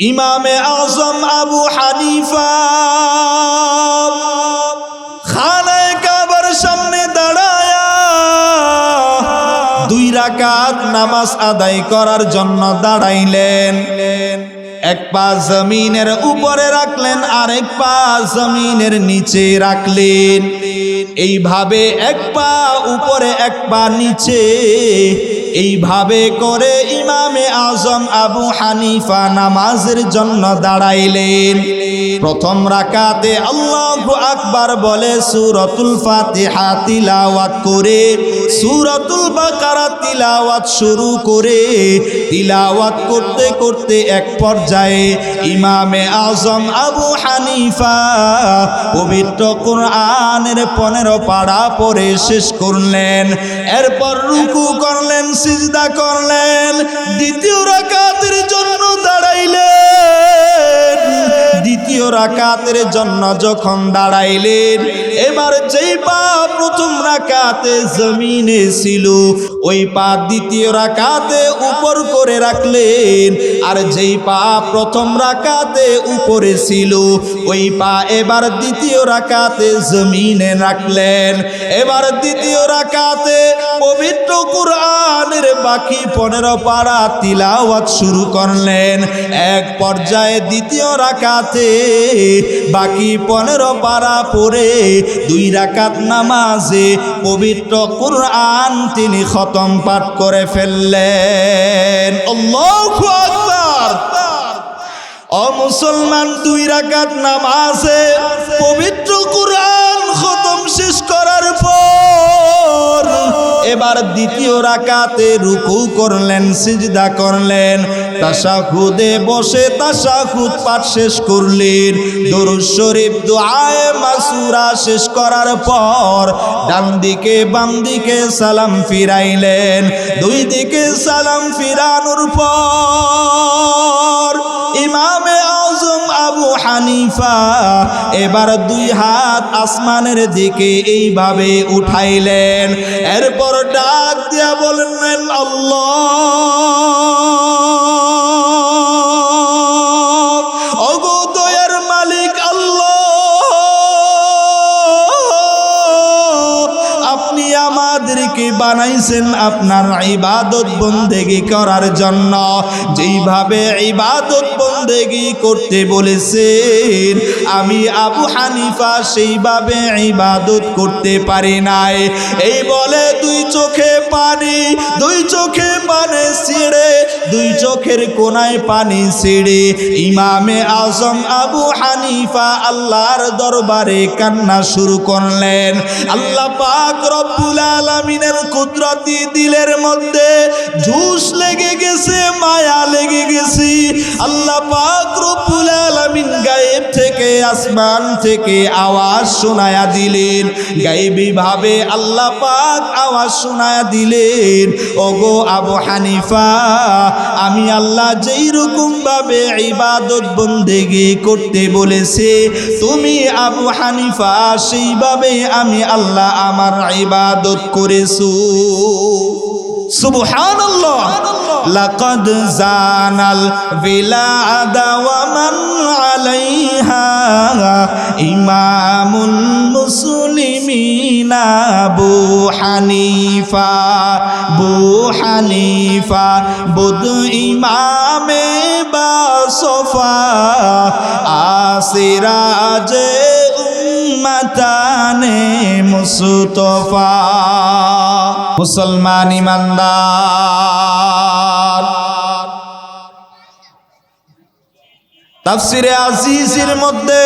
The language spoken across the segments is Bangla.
ইমামে আজম আবু হানিফা। খানায় কাবার সামনে দাঁড়ায় দুই রাকাত নামাজ আদায় করার জন্য দাঁড়াইলেন। এক পা জমিনের উপরে রাখলেন আর এক পা জমিনের নিচে রাখলেন। এইভাবে এক পা উপরে, এক পা নিচে এইভাবে করে ইমামে আজম আবু হানিফা নামাজের জন্য দাঁড়াইলেন। প্রথম রাকাতে আল্লাহ আকবার বলে, সুরতুল ফাতিহা তিলাওয়াত করে, সুরতুল বাকারা তিলাওয়াত শুরু করে, তিলাওয়াত করতে করতে এক পর্যায়ে ইমামে আজম আবু হানিফা পবিত্র কোরআনের পনেরো পাড়া পরে শেষ করলেন। এরপর রুকু করলেন সিজদা করলেন, দ্বিতীয় রাকাতের জন্য দাঁড়াইলেন। দ্বিতীয় রাকাতের জন্য যখন দাঁড়াইলেন, এবার যেই পা প্রথম রাকাতে জমিনে ছিল, ওই পা দ্বিতীয় রাকাতে উপর করে রাখলেন। আর যেই পা প্রথম রাকাতে উপরে ছিল, ওই পা এবার দ্বিতীয় রাকাতে জমিনে রাখলেন। এবার দ্বিতীয় রাকাতে পবিত্র কোরআনের বাকি পনেরো পাড়া তিলাওয়াত শুরু করলেন। এক পর্যায়ে দ্বিতীয় রাকাতে বাকি পনেরো পাড়া পরে দুই রাকাত নামাজে পবিত্র কোরআন তিনি খতম পাঠ করে ফেললেন। ও মুসলমান, দুই রাকাত নামাজে পবিত্র কোরআন খতম শেষ করার পর এবার দ্বিতীয় রাকাতে রুকু করলেন, সিজদা করলেন। তাশাহুদে বসে তাশাহুদ পাঠ শেষ করলেন। দরুদ শরীফ দুআয়ে মাসুরা শেষ করার পর ডান দিকে বাম দিকে সালাম ফিরাইলেন। দুই দিকে সালাম ফিরানোর পর হানিফা এবার দুই হাত আসমানের দিকে এইভাবে উঠাইলেন। এরপর ডাক দিয়া বললেন আল্লাহ! বানাইছেন আপনার ইবাদত বন্দেগি করার জন্য। যেইভাবে ইবাদত বন্দেগি করতে বলেছেন, আমি আবু হানিফা সেইভাবে ইবাদত করতে পারি নাই। এই বলে দুই চোখে পানি, দুই চোখে পানি ছিঁড়ে, দুই চোখের কোনায় পানি ছিঁড়ে। ইমামে আজম আবু হানিফা আল্লাহর দরবারে কান্না শুরু করলেন। আল্লাহ পাক রব্বুল আলামিনের কুদরতি দিলের মধ্যে ঝুস লেগে গেছে, মায়া লেগে গেছে। আল্লাহ পাক রব্বুল আলামিন গায়েব থেকে, আসমান থেকে আওয়াজ শোনায়া দিলেন। গায়েবী ভাবে আল্লাহ পাক আওয়াজ শোনায়া দিলেন, ওগো আবু হানিফা, আমি আল্লাহ যেই রকম ভাবে ইবাদত বন্দেগি করতে বলেছে, তুমি আবু হানিফা, সেইভাবে আমি আল্লাহ আমার ইবাদত করেছ। সুবহানাল্লাহ। লাকাদ জানাল বিলাদা ওয়া মান আলাইহা ইমামুল মুসলিমিনা আবু হানিফা বু হানিফা বুদ ইমামে বা সোফা আসিরাজে উম্মতানে মুস্তফা, মুসলমান ইমানদার। তাফসিরে আজিজের মধ্যে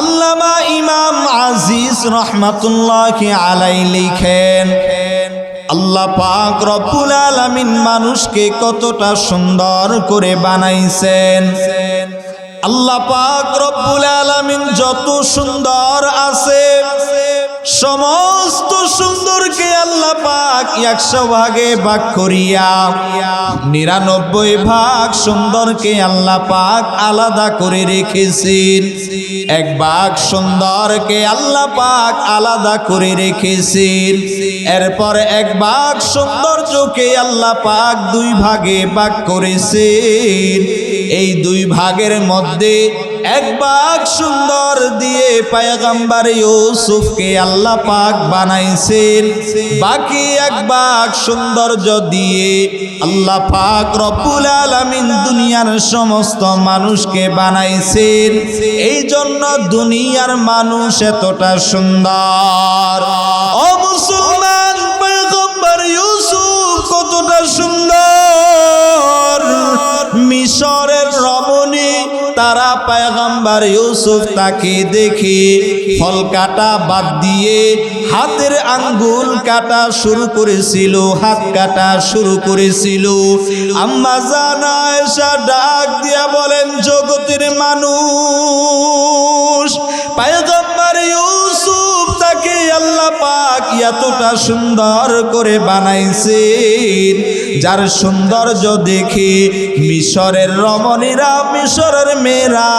আল্লামা ইমাম আজিজ রহমাতুল্লাহ আলাই লিখেন, আল্লাহ পাক রব্বুল আলামিন মানুষকে কতটা সুন্দর করে বানাইছেন। আল্লাহ পাক রব্বুল আলামিন যত সুন্দর আছে সমস্ত সুন্দরকে আল্লাহ পাক একশো ভাগে ভাগ করিয়া নিরানব্বই ভাগ সুন্দরকে আল্লাহ পাক আলাদা করে রেখেছেন। এক ভাগ সুন্দরকে আল্লাহ পাক আলাদা করে রেখেছেন। এরপর এক ভাগ সৌন্দর্যকে আল্লাহ পাক দুই ভাগে ভাগ করেছেন। এই দুই ভাগের মধ্যে এক ভাগ সুন্দর দিয়ে পায়গাম্বার ইউসুফকে আল্লাহ পাক বানাইছেন। বাকি এক ভাগ সৌন্দর্য দিয়ে আল্লাহ পাক রব্বুল আলামিন দুনিয়ার সমস্ত মানুষকে বানাইছেন। এই জন্য দুনিয়ার মানুষ এতটা সুন্দর। ও মুসলমান, পয়গম্বর ইউসুফ কতটা সুন্দর। তারা পায়গাম্বার ইউসুফ তাকে দেখে ফল কাটা বাদ দিয়ে হাতের আঙ্গুল কাটা শুরু করেছিল, হাত কাটা শুরু করেছিল। আম্মা জানা এসা ডাক দিয়া বলেন, জগতের মানুষ তাকে আল্লাহ পাক এতটা সুন্দর করে বানাইছেন, যার সৌন্দর্য দেখে মিশরের রমণীরা, মিশরের মেয়েরা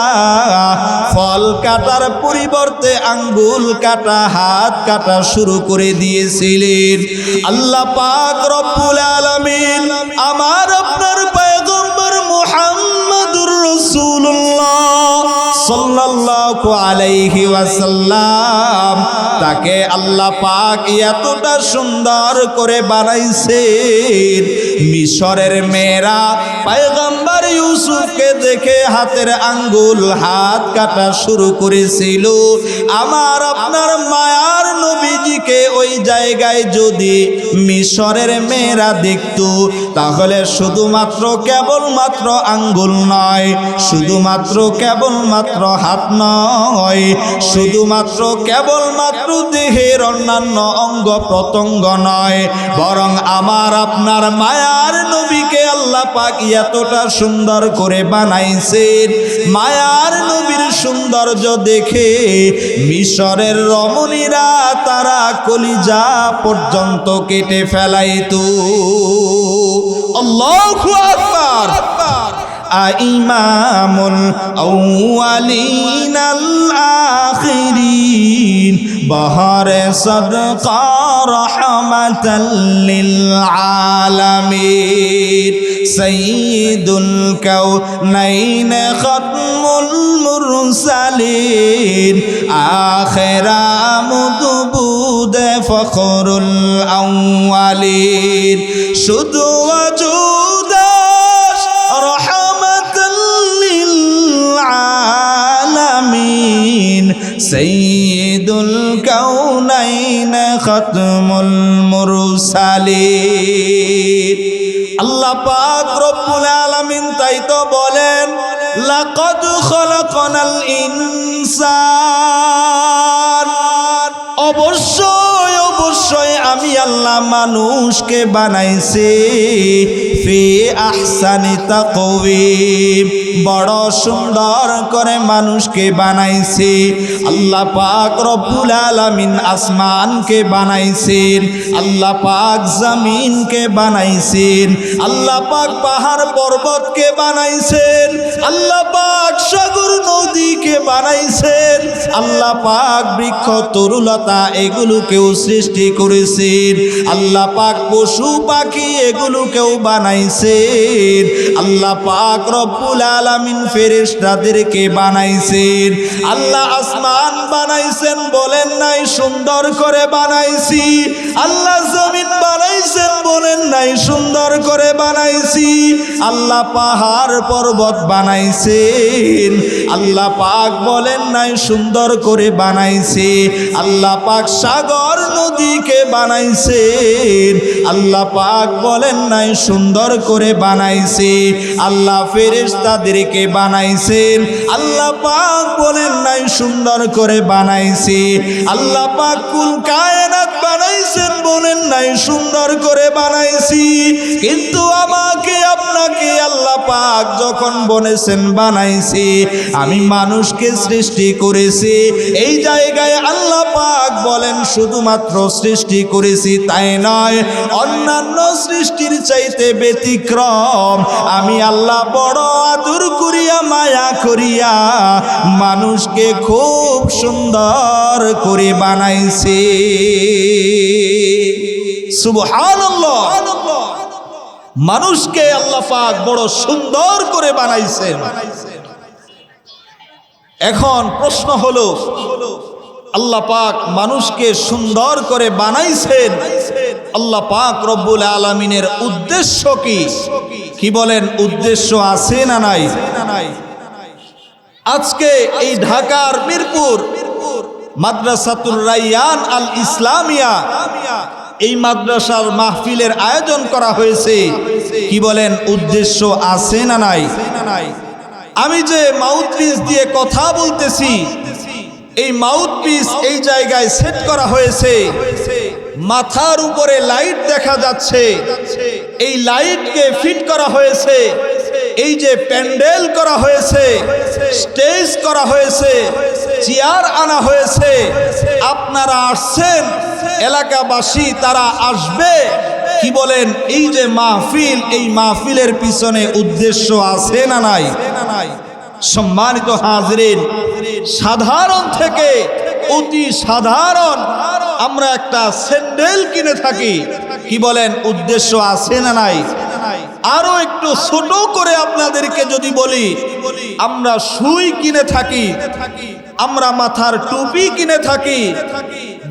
ফল কাটার পরিবর্তে আঙ্গুল কাটা, হাত কাটা শুরু করে দিয়েছিলেন। আল্লাহ পাক রব্বুল আলামিন আমার আপনার পয়গম্বর মুহাম্মাদুর রাসূলুল্লাহ সাল্লাল্লাহু আলাইহি ওয়াসাল্লাম তাকে আল্লাহ পাক এতটা সুন্দর করে বানাইছে মিশরের মেয়েরা পয়গম্বর ইউসুফকে দেখে হাতের আঙ্গুল, হাত কাটা শুরু করেছিল। আমার আপনার মায়ার নবীজিকে ওই জায়গায় যদি মিশরের মেয়েরা দেখতো, তাহলে শুধুমাত্র কেবলমাত্র আঙ্গুল নয়, শুধুমাত্র কেবলমাত্র হাত নয়, শুধুমাত্র কেবলমাত্র দেহের অন্যান্য অঙ্গ প্রত্যঙ্গ নয়, বরং আমার আপনার মায়ার নবীকে আল্লাহ পাক এতটা সুন্দর সুন্দর করে বানাইছেন। মায়ার নবীর সৌন্দর্য দেখে মিশরের রমণীরা তারা কলিজা পর্যন্ত কেটে ফেলাইত। আল্লাহ আকবার। আইমামুল আউয়ালিন আল আখিরিন। بهار صدقا رحمة للعالمين سيد الكونين ختم المرسلين آخر مدبود فخر الأولين شد وجودش رحمة للعالمين سيد খতমুল মুরসালিন। আল্লাহ পাক রব্বুল আলামিন তাই তো বলেন লাকাদ খলাকনাল ইনসান। অবশ্য অবশ্যই আমি আল্লাহ মানুষকে বানাইছি। ফি আহসানি তাকওয়িম। বড় সুন্দর করে মানুষকে বানাইছি। আল্লাহ পাক রব্বুল আলামিন আসমানকে বানাইছেন। আল্লাহ পাক জমিনকে বানাইছেন। আল্লাহ পাক পাহাড় পর্বতকে বানাইছেন? আল্লাহ পাক সাগর নদীকে বানাইছেন? আল্লাহ পাক বৃক্ষ, তরুলতা এগুলোকেও সৃষ্টি করেছেন। আল্লাহ পাক পশু পাখি এগুলোকেও বানাইছেন। আল্লাহ পাক রব্বুল আলামিন ফেরেশতাদেরকে বানাইছেন। আল্লাহ আসমান বানাইছেন, বলেন নাই সুন্দর করে বানাইছি। আল্লাহ নাই সুন্দর করে বানাইছি। আল্লাহ পাহাড় পর্বত বানাইছেন। আল্লাহ পাক বলেন নাই সুন্দর করে বানাইছে। আল্লাহ পাক সাগর নদীকে বানাইছেন। আল্লাহ পাক বলেন নাই সুন্দর করে বানাইছে। আল্লাহ ফেরেশতাদেরকে বানাইছেন। আল্লাহ পাক বলেন নাই সুন্দর করে বানাইছে। আল্লাহ পাক কুল কায়নাত বানাইছেন, বলেন নাই সুন্দর করে বানাইছি। কিন্তু আমাকে, আপনাকে আল্লাহ পাক যখন বলেছেন বানাইছি, আমি মানুষকে সৃষ্টি করেছি। এই জায়গায় আল্লাহ পাক বলেন, শুধুমাত্র সৃষ্টি করেছি তাই নয়, অন্যান্য সৃষ্টির চাইতে ব্যতিক্রম, আমি আল্লাহ বড় আদর করিয়া, মায়া করিয়া মানুষকে খুব সুন্দর করে বানাইছি। সুবহানাল্লাহ। মানুষকে আল্লাহ পাক বড় সুন্দর করে বানাইছেন। এখন প্রশ্ন হলো, আল্লাহ পাক মানুষকে সুন্দর করে বানাইছেন। আল্লাহ পাক রব্বুল আলমিনের উদ্দেশ্য কি? কি বলেন, উদ্দেশ্য আছে না নাই? আজকে এই ঢাকার মিরপুর মাদ্রাসাতুর রাইয়ান আল ইসলামিয়া এই মাদ্রাসার মাহফিলের আয়োজন করা হয়েছে। কি বলেন, উদ্দেশ্য আছে না নাই? আমি যে মাউথ পিস দিয়ে কথা বলতেছি, এই মাউথ পিস এই জায়গায় সেট করা হয়েছে। মাথার উপরে লাইট দেখা যাচ্ছে। এই লাইটকে ফিট করা হয়েছে। এই যে প্যান্ডেল করা হয়েছে স্টেজ করা হয়েছে। চেয়ার আনা হয়েছে। আপনারা আসছেন, এলাকাবাসী তারা আসবে। কি বলেন, এই যে মাহফিল, এই মাহফিলের পিছনে উদ্দেশ্য আছে না নাই? সম্মানিত হাজরিন, সাধারণ থেকে অতি সাধারণ আমরা একটা স্যান্ডেল কিনে থাকি। কি বলেন, উদ্দেশ্য আছে না নাই? আরও একটু ছোট করে আপনাদেরকে যদি বলি, আমরা সুই কিনে থাকি। আমরা মাথার টুপি কিনে থাকি,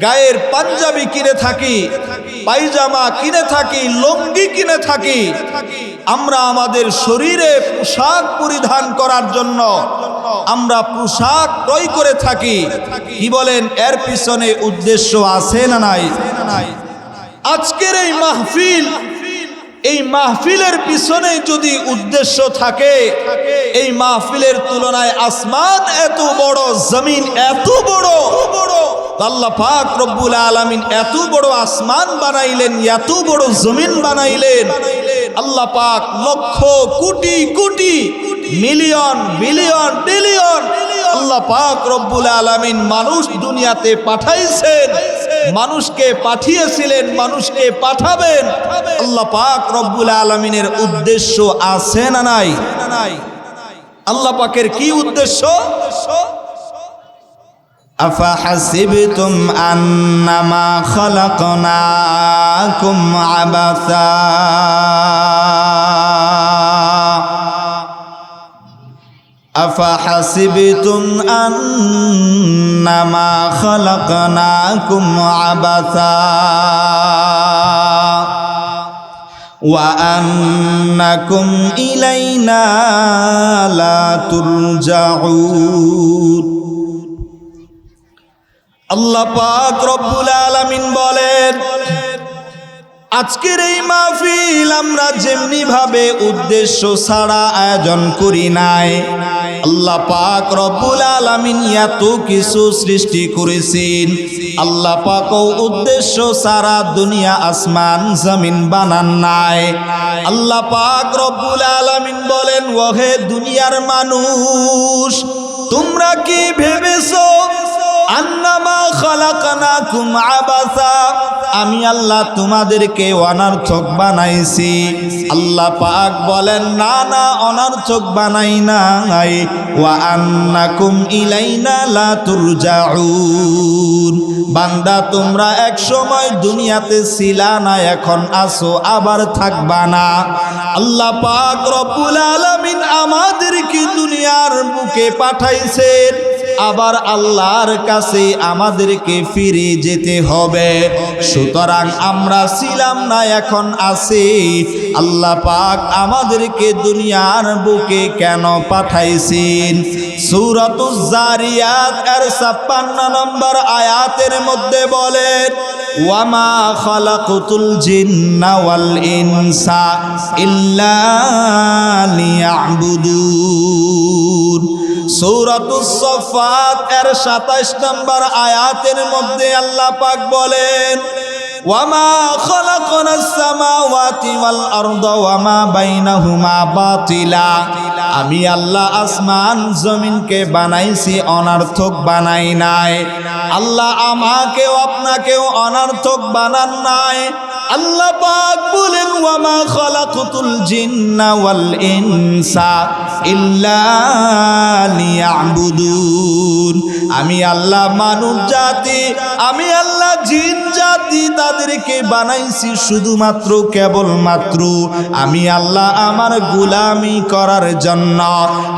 গায়ের পাঞ্জাবি কিনে থাকি, পায়জামা কিনে থাকি, লঙ্গি কিনে থাকি। আমরা আমাদের শরীরে পোশাক পরিধান করার জন্য আমরা পোশাক ক্রয় করে থাকি। কি বলেন, এর পিছনে উদ্দেশ্য আছে না নাই? আজকের এই মাহফিল এই মাহফিলের পিছনে যদি উদ্দেশ্য থাকে, এই মাহফিলের তুলনায় আসমান এত বড়, জমিন এত বড়। আল্লাহ পাক রব্বুল আলামিন এত বড় আসমান বানাইলেন, এত বড় জমিন বানাইলেন। আল্লাহ পাক lakh crore crore, million, billion billion আল্লাহ পাক রব্বুল আলামিন মানুষ দুনিয়াতে পাঠাইছেন। মানুষকে পাঠিয়েছিলেন মানুষকে পাঠাবেন আল্লাহ পাক রব্বুল আলমিনের উদ্দেশ্য আছে না নাই আল্লাহ পাকের কি উদ্দেশ্য أفحسبتم أنما خلقناكم عبثا أفحسبتم أنما خلقناكم عبثا وأنكم إلينا لا ترجعون আল্লাহ পাক রব্বুল আলামিন বলেন আজকের এই মাহফিল আমরা যেমনি ভাবে উদ্দেশ্য ছাড়া আয়োজন করি নাই। আল্লাহ পাক রব্বুল আলামিন এত কিছু সৃষ্টি করেছেন। আল্লাহ পাকও উদ্দেশ্য ছাড়া দুনিয়া আসমান জমিন বানান নাই। আল্লাহ পাক রব্বুল আলামিন বলেন, ওহে দুনিয়ার মানুষ, তোমরা কি ভেবেছো আন্নামা আমি আল্লাহ তোমাদেরকে অনার্থক বানাইছি। আল্লাহ পাক বলেন, না না, অনার্থক বানাই নাই। ওয়া আন্নাকুম ইলাইনা তুরজাউন। বান্দা, তোমরা এক সময় দুনিয়াতে ছিলা না, এখন আসো আবার থাকবা না। আল্লাহ পাক রব্বুল আলামিন আমাদেরকে দুনিয়ার বুকে পাঠাইছেন। আবার আল্লাহর কাছে আমাদেরকে ফিরে যেতে হবে। সুতরাং আমরা ছিলাম না, এখন আছি। আল্লাহ পাক আমাদেরকে দুনিয়ার বুকে কেন পাঠাইছেন? সুরাতুজ জারিয়াত, এর 56 নম্বর আয়াতের মধ্যে বলেন ওয়ামা খালাকুতুল জিন্না ওয়াল ইনসা ইল্লা সূরাতুস সফাত এর 27 নম্বর আয়াতের মধ্যে আল্লাহ পাক বলেন আমি আল্লাহ আসমান জমিনকে বানাইছি, অনার্থক বানাই নাই। আল্লাহ আমাকেও আপনাকেও অনার্থক বানান নাই। আল্লাহ পাক বলেন, ওয়ামা খালাকুতুল জিন্না ওয়াল ইনসা ইল্লা লিয়াবুদুন। আমি আল্লাহ মানব জাতি, আমি আল্লাহ জিন জাতি তাদেরকে বানাইছি শুধুমাত্র কেবলমাত্র। আমি আল্লাহ আমার গুলামি করার জন্য।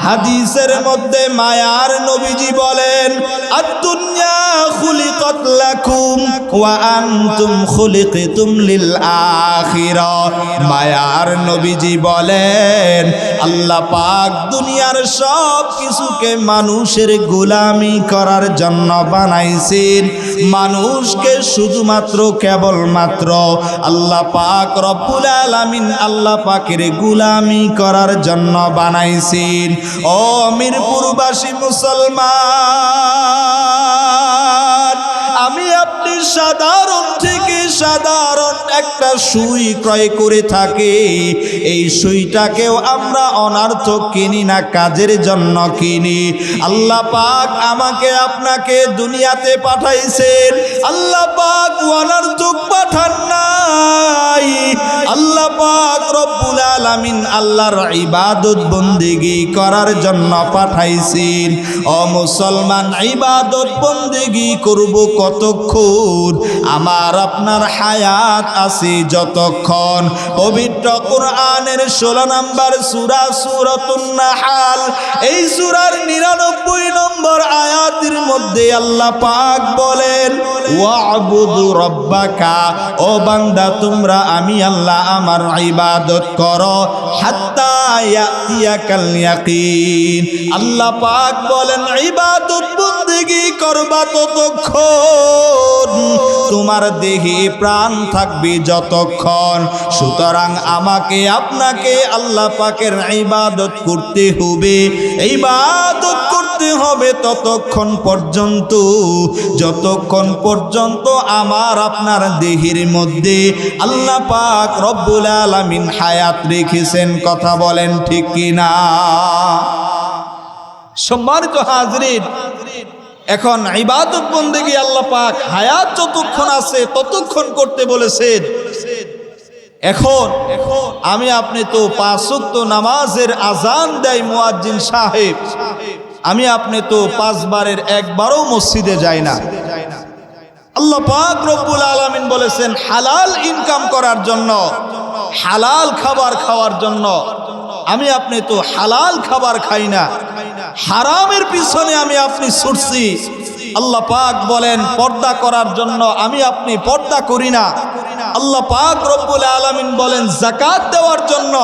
হাদিসের মধ্যে মায়ার নবীজি বলেন, আদ-দুনিয়া মায়ার নবীজি বলেন, আল্লাহ পাক দুনিয়ার সব কিছুকে মানুষের গোলামি করার জন্য বানাইছেন। মানুষকে শুধুমাত্র কেবলমাত্র আল্লাহ পাক রব্বুল আলামিন আল্লাহ পাকের গোলামি করার জন্য বানাইছেন। ও মিরপুরবাসী মুসলমান! সাধারণ থেকে সাধারণ একটা সুই ক্রয় করে থাকি। এই সুইটাকেও আমরা অনার্থক কিনি না, কাজের জন্য কিনি। আল্লাহ পাক আমাকে আপনাকে দুনিয়াতে পাঠাইছেন। আল্লাহ পাক অনার্থক পাঠান নাই। আল্লাহ পাক রব্বুল আলামিন আল্লাহর ইবাদত বন্দেগি করার জন্য পাঠাইছেন। ও মুসলমান, ইবাদত বন্দেগি করব কতক্ষণ? আমার আপনার হায়াত আছে যতক্ষণ পবিত্র কোরআনের ষোলো নাম্বার সুরা সুরতুন নাহাল, এই সুরার নিরানব্বই নম্বর আয়াতের মধ্যে আল্লাহ পাক বলেন, ওয়াবুদু রব্বাকা, ও বান্দা, তোমরা আমি আল্লাহ আমার ইবাদত করো, হাত্তা ইয়াতিয়াকাল ইয়াকিন। আল্লাহ পাক বলেন, ইবাদত বন্দেগি করবা ততক্ষণ তোমার দেহে প্রাণ থাকবে যতক্ষণ। সুতরাং আমাকে, আপনাকে আল্লাহ পাকের ইবাদত করতে হবে। ইবাদত করতে হবে ততক্ষণ পর্যন্ত। যতক্ষণ পর্যন্ত আমার, আপনার দেহের মধ্যে আল্লাহ পাক রব্বুল আলামিন হায়াত রেখেছেন, কথা বলেন ঠিক কিনা? সম্মানিত হাজরিন এখন ইবাদত বন্দেগি আল্লাহ পাক হায়াত যতক্ষণ আছে ততক্ষণ করতে বলেছেন। এখন আমি আপনি তো পাঁচক্ত নামাজের আজান দেয় মুয়াজ্জিন সাহেব। আমি আপনি তো পাঁচবারের একবারও মসজিদে যাই না। আল্লাহ পাক রব্বুল আলামিন বলেছেন, হালাল ইনকাম করার জন্য, হালাল খাবার খাওয়ার জন্য। আমি আপনি তো হালাল খাবার খাই না। হারামের পিছনে আমি আপনি ছুটছি। আল্লাহ পাক বলেন, পর্দা করার জন্য আমি আপনি পর্দা করি না। আল্লাহ পাক রব্বুল আলামিন বলেন জাকাত দেওয়ার জন্য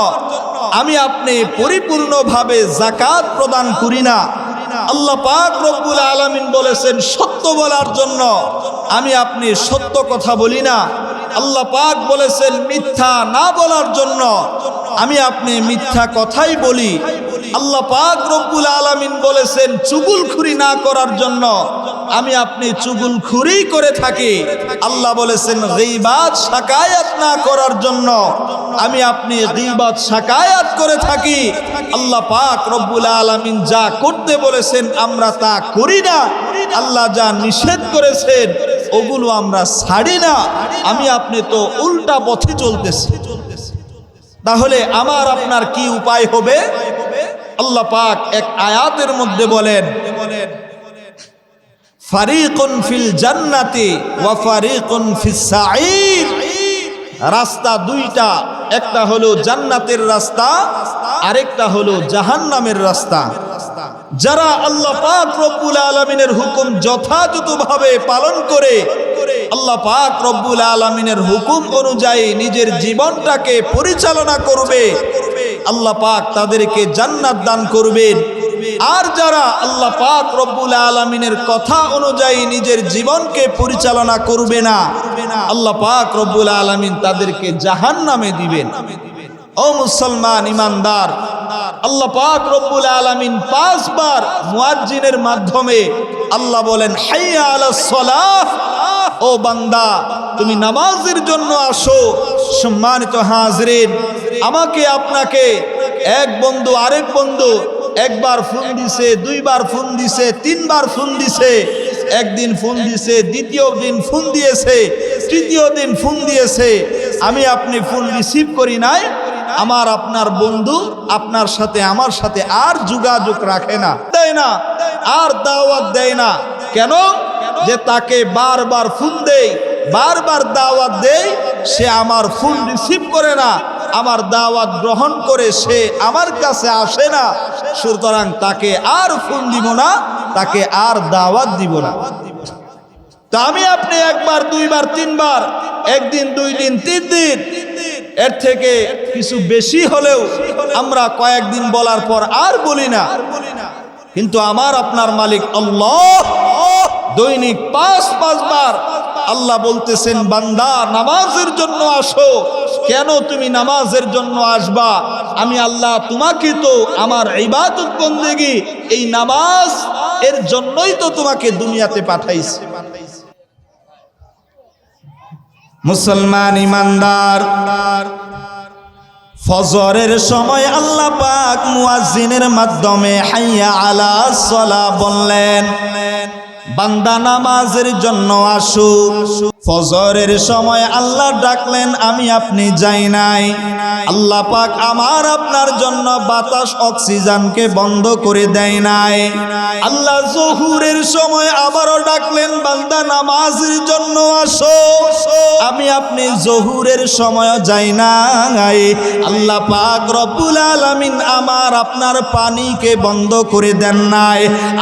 আমি আপনি পরিপূর্ণভাবে জাকাত প্রদান করি না। আল্লাহ পাক রব্বুল আলামিন বলেছেন, সত্য বলার জন্য আমি আপনি সত্য কথা বলি না। আল্লাহ পাক বলেছেন, মিথ্যা না বলার জন্য আমি আপনি মিথ্যা কথাই বলি। আল্লাহ পাক রব্বুল আলামিন বলেছেন, চুগুলখুরি না করার জন্য আমি আপনি চুগুলখুরি করে থাকি। আল্লাহ বলেছেন গীবাত শাকায়াত না করার জন্য আমি আপনি গীবাত শাকায়াত করে থাকি। আল্লাহ পাক রব্বুল আলামিন যা করতে বলেছেন, আমরা তা করি না। আল্লাহ যা নিষেধ করেছেন, ওগুলো আমরা ছাড়ি না। আমি আপনি তো উল্টা পথে চলতেছি। তাহলে আমার আপনার কি উপায় হবে? আল্লাহ পাক এক আয়াতের মধ্যে বলেন, ফারিকুন ফিল জান্নাতি ওয়া ফারিকুন ফিস সাঈর। রাস্তা দুইটা, একটা হলো জান্নাতের রাস্তা, আরেকটা হলো জাহান্নামের রাস্তা। যারা আল্লাহ পাক রব্বুল আলমিনের হুকুম যথাযথভাবে পালন করে, আল্লাহ পাক রব্বুল আলমিনের হুকুম অনুযায়ী নিজের জীবনটাকে পরিচালনা করবে। আল্লাহ পাক তাদেরকে জান্নাত দান করবেন। আর যারা আল্লাহ পাক রব্বুল আলমিনের কথা অনুযায়ী নিজের জীবনকে পরিচালনা করবে না, আল্লাহ পাক রব্বুল আলমিন তাদেরকে জাহান নামে দিবেন। ও মুসলমান ইমানদার, আল্লাহ পাক রব্বুল আলমিন পাঁচবার মুয়াজ্জিনের মাধ্যমে আল্লাহ বলেন, হাইয়া আলা সলাহ। ও বান্দা, তুমি নামাজের জন্য আসো, সম্মানিত হাজরিন আমাকে আপনাকে এক বন্ধু, আরেক বন্ধু একবার ফোন দিছে, দুইবার ফোন দিছে, তিনবার ফোন দিছে। একদিন ফোন দিছে, দ্বিতীয় দিন ফোন দিয়েছে, তৃতীয় দিন ফোন দিয়েছে। আমি আপনি ফোন রিসিভ করি নাই। আমার আপনার বন্ধু আপনার সাথে, আমার সাথে আর যোগাযোগ রাখে না। দেয় না, আর দাওয়াত দেয় না। কেন? যে তাকে বারবার ফোন দেয় বারবার দাওয়াত দেয় সে আমার ফোন রিসিভ করে না। আমার দাওয়াত গ্রহণ করে সে আমার কাছে আসে না, সুতরাং তাকে আর ফোন দিব না, তাকে আর দাওয়াত দিব না। তা আমি আপনি একবার, দুইবার, তিনবার, একদিন দুই দিন তিন দিন এর থেকে কিছু বেশি হলেও আমরা কয়েকদিন বলার পর আর বলি না। কিন্তু আমার আপনার মালিক আল্লাহ দৈনিক পাঁচ, পাঁচবার আল্লাহ বলতেছেন, বান্দা, নামাজের জন্য আসো। কেন তুমি নামাজের জন্য আসবা? আমি আল্লাহ তোমাকে তো আমার ইবাদত বন্দেগি, এই নামাজ এর জন্যই তো তোমাকে দুনিয়াতে পাঠাইছি। মুসলমান ইমানদার, ফজরের সময় আল্লাহ পাক মুয়াজ্জিনের মাধ্যমে হাইয়া আলা সলা বললেন বান্দা নামাজের জন্য আসু ফজরের সময় আল্লাহ ডাকলেন, আমি আপনি যাই নাই। আল্লাহ পাক আমার আপনার জন্য বাতাস অক্সিজেনকে বন্ধ করে দেয় নাই। আল্লাহ জহুরের সময় আবারও ডাকলেন, বান্দা, নামাজের জন্য আসো। আমি আপনি জহুরের সময় যাই নাই। আল্লাহ পাক রব্বুল আলামিন আমার আপনার পানিকে বন্ধ করে দেন নাই।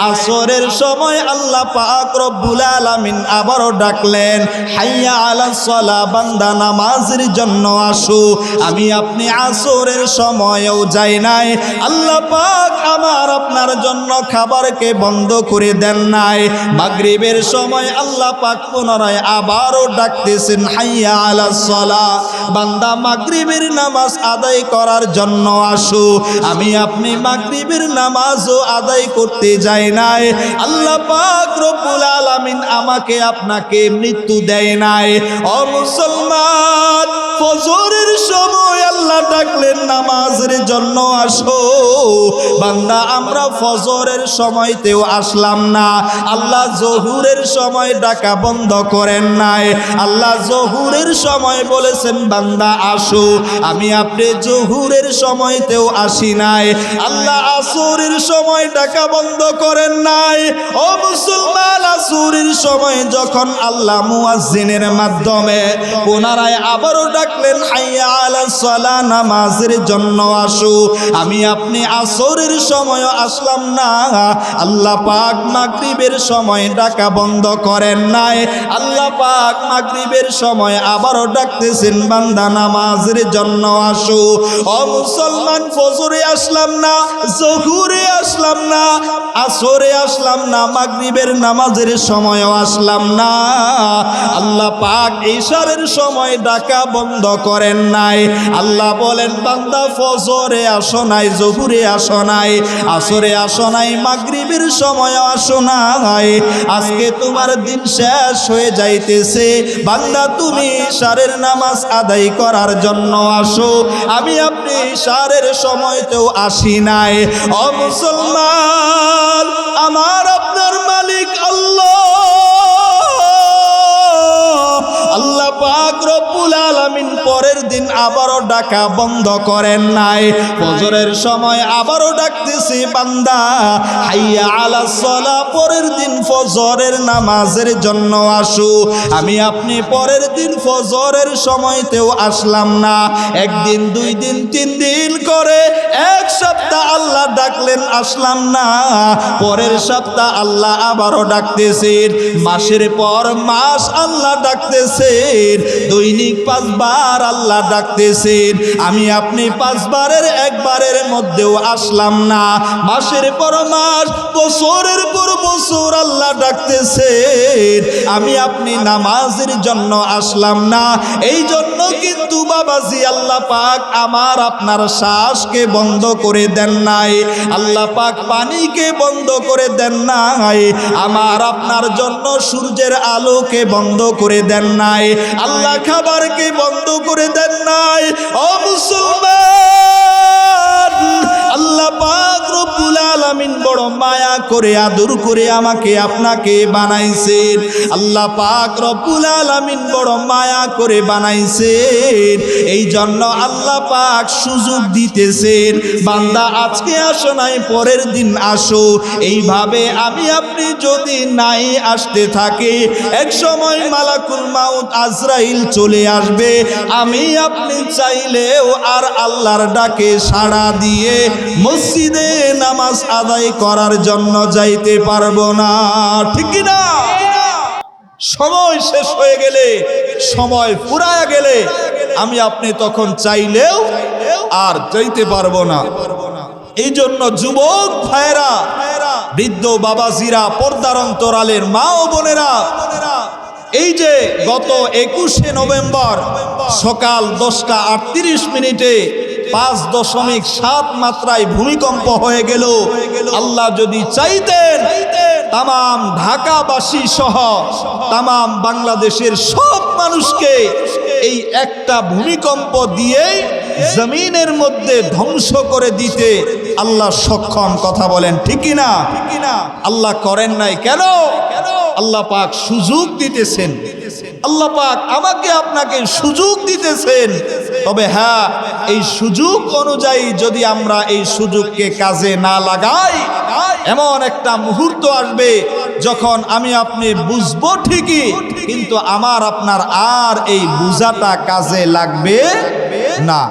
আসরের সময় আল্লাহ পাক রব্বুল আলামিন আবারও ডাকলেন হাইয়া আলা সলা, বান্দা নামাজের জন্য আসো। আমি আপনি আসরের সময়ও যাই নাই। আল্লাহ পাক আমার আপনার জন্য খাবারকে বন্ধ করে দেন নাই। মাগরিবের সময় আল্লাহ পাক পুনরায় আবারও ডাকতেছেন, হাইয়া আলা সলা, বান্দা মাগরিবের নামাজ আদায় করার জন্য আসো। আমি আপনি মাগরিবের নামাজও আদায় করতে যাই নাই। আল্লাহ পাক রব্বুল আলামিন আমাকে আপনাকে মৃত্যু দেয় নাই। ও মুসলমান, ফজরের সময় আল্লাহ ডাকলেন, নামাজের জন্য আসো। বান্দা, আমরা ফজরের সময়তেও আসলাম না। আল্লাহ জহুরের সময় ডাকা বন্ধ করেন নাই। আল্লাহ জহুরের সময় বলেছেন, বান্দা, আসো। আমি আপনি জহুরের সময়তেও আসি নাই। আল্লাহ আসরের সময় ডাকা বন্ধ করেন নাই। ও মুসলমান, আসুরের সময় যখন আল্লাহ মুয়াজ্জিনের মাধ্যমে পুনরায় আবারও ডাকলেন, হাইয়া আলা সালা নামাজের জন্য আসো। আমি আপনি আসরের সময় আসলাম না। আল্লাহ পাক মাগরিবের সময় ডাকা বন্ধ করেন নাই। আল্লাহ পাক মাগরিবের সময় আবারও ডাকতেছেন, বান্দা, নামাজের জন্য আসো। ও মুসলমান, ফজরে আসলাম না, জহুরে আসলাম না, আসরে আসলাম না, মাগরিবের নামাজের সময়ও আসলাম না। আল্লাহ পাক ইশারের সময় ডাকা বন্ধ করেন নাই। আল্লাহ বলেন, বান্দা, ফজরে আসো নাই, জহুরে আসো নাই, আসরে আসো নাই, মাগরিবের সময় আসো নাই। আজকে তোমার দিন শেষ হয়ে যাইতেছে। বান্দা, তুমি সারের নামাজ আদায় করার জন্য আসো। আমি আপনি সারের সময়তেও আসি নাই। ও মুসলমান, আমার আপনার মালিক আল্লাহ। আল্লাহ দিন আবারও ডাকা বন্ধ করেন নাই। ফজরের সময় আবারও ডাকতেছি, বান্দা, হাইয়া আলা সলা, পরের দিন ফজরের নামাজের জন্য আসু। আমি আপনি পরের দিন ফজরের সময়তেও আসলাম না। একদিন, দুই দিন, তিন দিন করে এক সপ্তাহ আল্লাহ ডাকলেন, আসলাম না। পরের সপ্তাহ আল্লাহ আবারও ডাকতেছেন মাসের পর মাস আল্লাহ ডাকতেছেন দৈনিক পাঁচবার আল্লাহ ডাকতেছে দিতেছেন আমি আপনি পাঁচবারের একবারের মধ্যেও আসলাম না। মাসের পর মাস, বছরের পর বছর আল্লাহ ডাকতেছেন, আমি আপনি নামাজের জন্য আসলাম না। এই জন্য কিন্তু বাবাজি আল্লাহ পাক আমার আপনার শ্বাসকে বন্ধ করে দেন নাই। আল্লাহ পাক পানিকে বন্ধ করে দেন নাই। আমার আপনার জন্য সূর্যের আলোকে বন্ধ করে দেন নাই। আল্লাহ খাবারকে বন্ধ করে দেন নাই ও মুসলমান। আল্লাহ পাক রব্বুল আলামিন বড় মায়া করে, আদর করে আমাকে আপনাকে বানাইছেন। আল্লাহ পাক রব্বুল আলামিন বড় মায়া করে বানাইছেন। এই জন্য আল্লাহ পাক সুযোগ দিতেছেন। বান্দা আজকে আসো নাই, পরের দিন আসো। এইভাবে আমি আপনি যদি নাই আসতে থাকে, এক সময় মালাকুল মাউত আজরাইল চলে আসবে। আমি আপনি চাইলেও আর আল্লাহর ডাকে সাড়া দিয়ে মসজিদে নামাজ আদায় করার জন্য যাইতে পারব না। ঠিক না সময় শেষ হয়ে গেলে, সময় ফুরায়া গেলে আমি আপনি তখন চাইলেও আর যাইতে পারব না। এই জন্য যুবক ভাইরা বৃদ্ধ বাবাজিরা, পর্দার অন্তরালের মা ও বোনেরা, এই যে গত একুশে নভেম্বর সকাল দশটা আটত্রিশ মিনিটে পাঁচ দশমিক সাত মাত্রায় ভূমিকম্প হয়ে গেল। আল্লাহ যদি চাইতেন, তামাম ঢাকাবাসী সহ তামাম বাংলাদেশের সব মানুষকে এই একটা ভূমিকম্প দিয়েই জমিনের মধ্যে ধ্বংস করে দিতে আল্লাহ সক্ষম কথা বলেন ঠিকই না আল্লাহ করেন নাই কেন? আল্লাহ পাক সুযোগ দিতেছেন। আল্লাহ পাক আমাকে আপনাকে সুযোগ দিতেছেন। তবে হ্যাঁ এই সুযোগ অনুযায়ী যদি আমরা এই সুযোগকে কাজে না লাগাই, এমন একটা মুহূর্ত আসবে যখন আমি আপনি বুঝব ঠিকই, কিন্তু আমার আপনার আর এই বুঝাটা কাজে লাগবে না।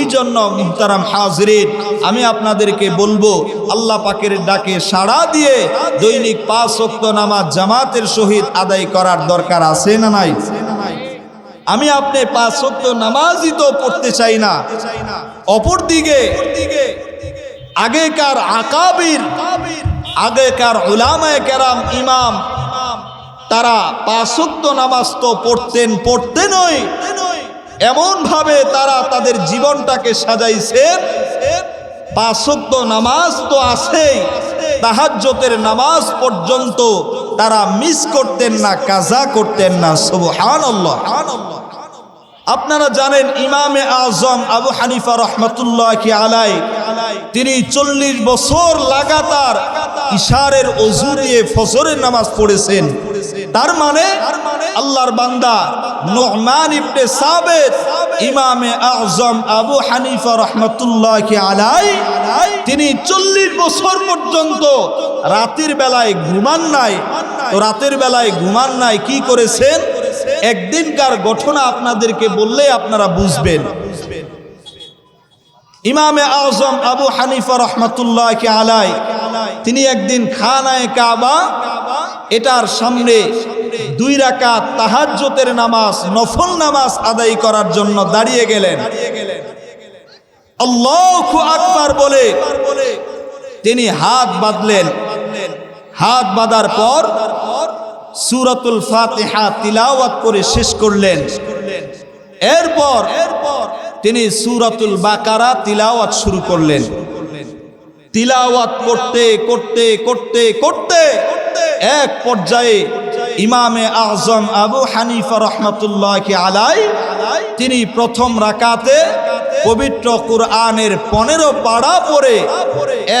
এই জন্য মুহতারাম হাজরিন, আমি আপনাদেরকে বলব, আল্লাহ পাকের ডাকে সাড়া দিয়ে দৈনিক পাঁচ ওক্ত নামাজ জামাতের সহিত আদায় করার দরকার আছে না নাই? আমি আপনি পাঁচ ওক্ত নামাজই তো পড়তে চাই না। অপর দিকে আগেকার আকাবির, আগেকার ওলামায় কেরাম ইমাম, তারা পাঁচক্ত নামাজ তো পড়তেন পড়তেনই এমন ভাবে তারা তাদের জীবনটাকে সাজাইছেন পাঁচক্ত নামাজ তো আছেই। তাহাজ্জতের নামাজ পর্যন্ত তারা মিস করতেন না, কাজা করতেন না। সুবহানাল্লাহ। আপনারা জানেন, ইমামে আজম আবু হানিফা রহমতুল্লাহ কি আলাই তিনি চল্লিশ বছর লাগাতার ইশারের অজু দিয়ে ফজরের নামাজ পড়েছেন। তার মানে আল্লাহর বান্দা নোহমান ইবনে সাবেদ ইমামে আজম আবু হানিফা রহমতুল্লাহ আলাই তিনি চল্লিশ বছর পর্যন্ত রাতের বেলায় ঘুমান নাই। তো রাতের বেলায় ঘুমান নাই, কি করেছেন? একদিনকার ঘটনা আপনাদেরকে বললে আপনারা বুঝবেন। ইমামে আজম আবু হানিফা রহমতুল্লাহ আলাই তিনি একদিন খানায় কাবা, এটার সামনে দুই রাকাত তাহাজ্জতের নামাজ, নফল নামাজ আদায় করার জন্য দাঁড়িয়ে গেলেন। আকবার বলে, তিনি হাত বাঁধলেন। হাত বাঁধার পর সুরাতুল ফাতিহা তিলাওয়াত করে শেষ করলেন। এরপর তিনি সুরাতুল বাকারা তিলাওয়াত শুরু করলেন। তিলাওয়াত করতে করতে করতে করতে এক পর্যায়ে ইমামে আজম আবু হানিফা রহমতুল্লাহ আলাই তিনি প্রথম রাকাতে পবিত্র কুরআনের পনেরো পাড়া পরে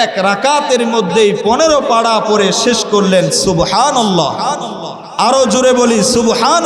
এক রাকাতের মধ্যেই পনেরো পাড়া পরে শেষ করলেন সুবহান আরও জোরে বলি সুবহান